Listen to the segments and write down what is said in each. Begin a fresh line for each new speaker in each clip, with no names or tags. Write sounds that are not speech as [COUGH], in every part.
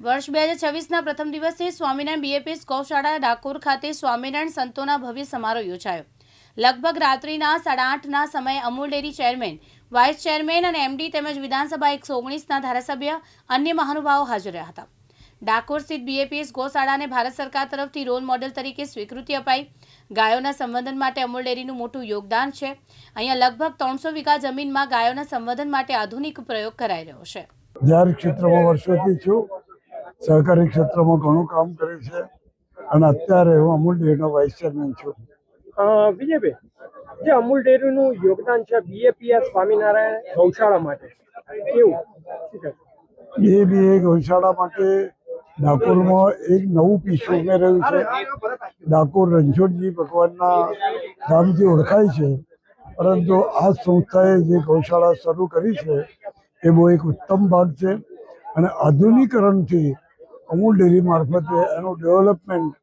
વર્ષ બે હજાર છવ્વીસના પ્રથમ દિવસે સ્વામિનારાયણ બીએપીએસ ગૌશાળા ડાકોર ખાતે સ્વામિનારાયણ સંતોના ભવ્ય સમારોહ યોજાયો. લગભગ રાત્રિના સાડા આઠના સમયે Amul dairy chairman, vice chairman અને એમડી તેમજ વિધાનસભા એકસો ઓગણીસના ધારાસભ્ય અન્ય મહાનુભાવો હાજર રહ્યા હતા. ડાકોર સ્થિત બીએપીએસ ગૌશાળાને ભારત સરકાર તરફથી રોલ મોડેલ તરીકે સ્વીકૃતિ અપાઈ. ગાયોના સંવર્ધન માટે અમૂલ ડેરીનું મોટું યોગદાન છે. અહીંયા લગભગ ત્રણસો વીઘા જમીનમાં ગાયોના સંવર્ધન માટે આધુનિક પ્રયોગ કરાઈ રહ્યો છે.
જાહેર ક્ષેત્રમાં વર્ષોથી છું. સહકારી ક્ષેત્રમાં ઘણું કામ કર્યું છે. અને અત્યારે હું અમૂલ ડેરીનો વાઇસ ચેરમેન છું.
વિજયભાઈ જે અમૂલ ડેરીનું યોગદાન છે બીએપીએસ સ્વામિનારાયણ ગૌશાળા માટે કેવું? શું કહેશો?
એ બી એ ગૌશાળા માટે ડાકોરમાં એક નવું પીસ ઉમેરાયું છે. ડાકોર રણછોડજી ભગવાનના નામથી ઓળખાય છે. પરંતુ આ સંસ્થાએ જે ગૌશાળા શરૂ કરી છે એ બહુ એક ઉત્તમ ભાગ છે. અને આધુનિકરણથી અમૂલ ડેરી મારફતે એનું ડેવલપમેન્ટ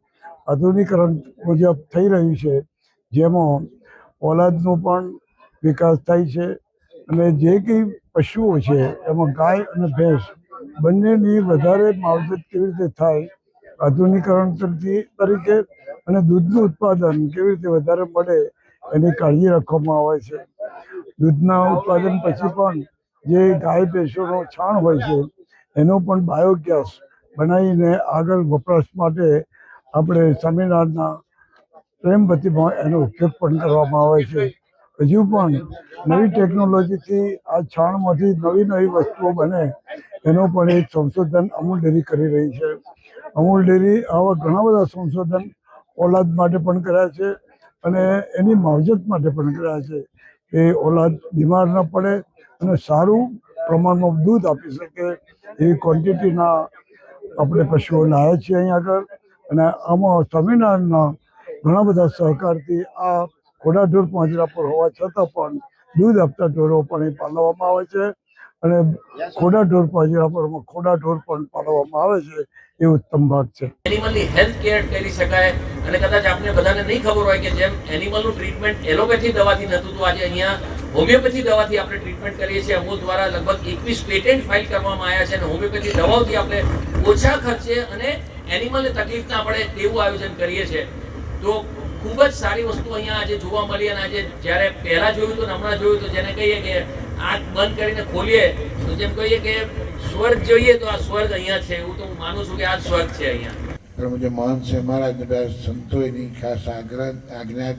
આધુનિકરણ મુજબ થઈ રહ્યું છે, જેમાં ઓલાદનો પણ વિકાસ થાય છે અને જે કંઈ પશુઓ છે, એમાં ગાય અને ભેંસ બંનેની વધારે માવજત કેવી રીતે થાય, આધુનિકરણ તરીકે અને દૂધનું ઉત્પાદન કેવી રીતે વધારે મળે એની કાળજી રાખવામાં આવે છે. દૂધના ઉત્પાદન પછી પણ જે ગાય, ભેંસોનો છાણ હોય છે, એનો પણ બાયોગેસ બનાવીને આગળ વપરાશ માટે આપણે સ્વામિનારાયણના પ્રેમવતીમાં એનો ઉપયોગ પણ કરવામાં આવે છે. હજુ પણ નવી ટેકનોલોજીથી આ છાણમાંથી નવી નવી વસ્તુઓ બને, એનો પણ એક સંશોધન અમૂલ ડેરી કરી રહી છે. અમૂલ ડેરી આવા ઘણા બધા સંશોધન ઓલાદ માટે પણ કર્યા છે અને એની માવજત માટે પણ કર્યા છે એ ઓલાદ બીમાર ન પડે અને સારું પ્રમાણમાં દૂધ આપી શકે એવી ક્વોન્ટિટીના આપણે પશુઓ લાવ્યા છીએ અહીં આગળ. અને આમાં સ્વામિનારાયણના ઘણા બધા સહકારથી આ ઘોડા ઢોર પાંજરા પર હોવા છતાં પણ દૂધ આપતા ઢોરો પણ એ પાલવવામાં આવે છે. અને ખોડા ઢોર પાંજરા પર ખોડા ઢોર પણ પાલવવામાં આવે છે. એ ઉત્તમ ભાગ છે.
એનિમલની હેલ્થ કેર કરી શકાય. અને કદાચ આપને બધાને નહીં ખબર હોય કે જેમ એનિમલનું ટ્રીટમેન્ટ એલોપેથી દવાથી નતું હતું, આજે અહીંયા હોમિયોપેથી દવાથી આપણે ટ્રીટમેન્ટ કરીએ છીએ. અમો દ્વારા લગભગ એકવીસ પેટેન્ટ ફાઇલ કરવામાં આવ્યા છે અને હોમિયોપેથી દવાઓથી આપણે ઓછા ખર્ચે અને એનિમલને તકલીફ ના પડે તેવું આયોજન કરીએ છીએ. તો ખૂબ જ સારી વસ્તુ અહીંયા આજે જોવા મળી અને આજે જ્યારે પહેલાં જોયું તો હમણાં જોયું તો જેને કહીએ કે આંખ બંધ કરીને ખોલીએ, તો જેમ કહીએ કે સ્વર્ગ જોઈએ તો આ સ્વર્ગ અહીંયા છે એવું તો હું માનું છું કે આ સ્વર્ગ છે અહીંયા.
મુજબ મહંત છે મહારાજ બધા ખાસ આગ્રહ આજ્ઞા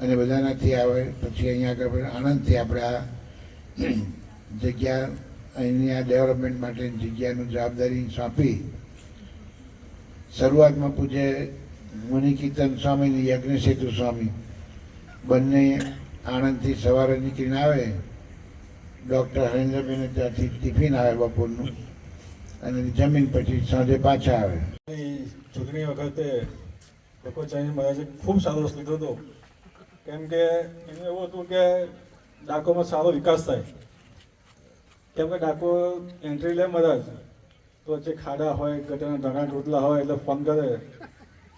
અને બધાનાથી આવે, પછી અહીંયા આગળ આણંદથી આપણે આ [CLEARS THROAT] જગ્યા, અહીંની આ ડેવલપમેન્ટ માટેની જગ્યાનું જવાબદારી સોંપી. શરૂઆતમાં પૂજે મુનિકીર્તન સ્વામી અને યજ્ઞસેતુ સ્વામી. બંને આણંદથી સવારે નીકળીને આવે. ડૉક્ટર હરેન્દ્રભાઈને ત્યાંથી ટિફિન આવે બપોરનું. અને જમીન પછી સાંજે પાછા આવે.
ચૂંટણી વખતે લોકો ચાઇનીઝ મહારાજે ખૂબ સારો રસ લીધો હતો. કેમ કે એનું એવું હતું કે ડાકોમાં સારો વિકાસ થાય. કેમ કે ડાકો એન્ટ્રી લે મહારાજ તો જે ખાડા હોય ગટરના ધાણા ટોટલા હોય એટલે ફોન કરે.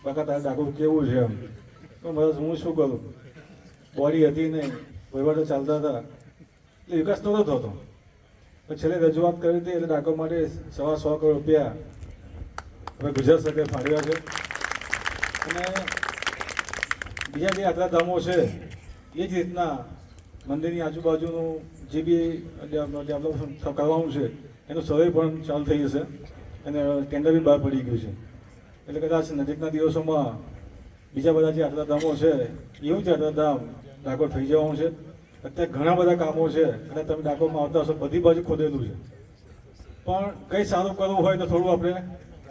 બકા તારે ડાકો કેવું છે એમ. તો બધા હું શું કરું? બોડી હતી નહીં. વહીવટો ચાલતા હતા. એટલે વિકાસ નહોતો થતો. છેલ્લે રજૂઆત કરી હતી એટલે ડાકો માટે સવા સો કરોડ રૂપિયા હવે ગુજરાત સરકારે ફાળવ્યા છે. અને બીજા જે યાત્રાધામો છે, એ જ રીતના મંદિરની આજુબાજુનું જે બી ડેવલપ કરવાનું છે, એનું સર્વે પણ ચાલુ થઈ જશે અને ટેન્ડર બી બહાર પડી ગયું છે. એટલે કદાચ નજીકના દિવસોમાં બીજા બધા જે યાત્રાધામો છે, એવું જ યાત્રાધામ ડાકોર થઈ જવાનું છે. અત્યારે ઘણા બધા કામો છે, અને તમે ડાકોરમાં આવતા હશો, બધી બાજુ ખોદેલું છે. પણ કંઈ સારું કરવું હોય તો થોડું આપણે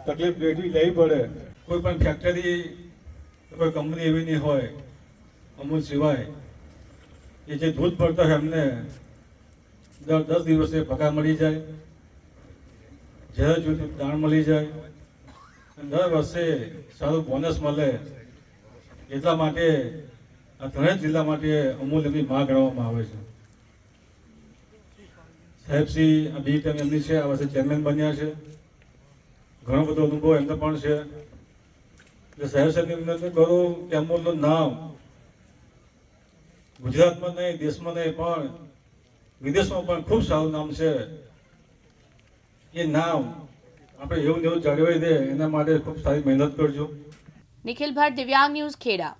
તકલીફ લેવી પડે. કોઈ પણ ફેક્ટરી કોઈ કંપની એવી નહીં હોય અમૂલ સિવાય એ જે દૂધ પડતા હોય એમને દર દસ દિવસે પગાર મળી જાય, જ્યારે જુદી દાણ મળી જાય, અને દર વર્ષે સારું બોનસ મળે, એટલા માટે આ ત્રણેય જિલ્લા માટે અમૂલ એમની માં ગણવામાં આવે છે. સાહેબશ્રી આ બી ટાઈમ એમની છે, આ વર્ષે ચેરમેન બન્યા છે. ઘણો બધો અનુભવ એમને પણ છે. એટલે સાહેબ વિનંતી કરું નહીં પણ વિદેશમાં પણ ખૂબ સારું નામ છે. એ નામ આપણે એવું ને એવું જળવાઈ દે, એના માટે ખૂબ સારી મહેનત કરજો.
નિખિલ ભટ્ટ, દિવ્યાંગ ન્યૂઝ ખેડા.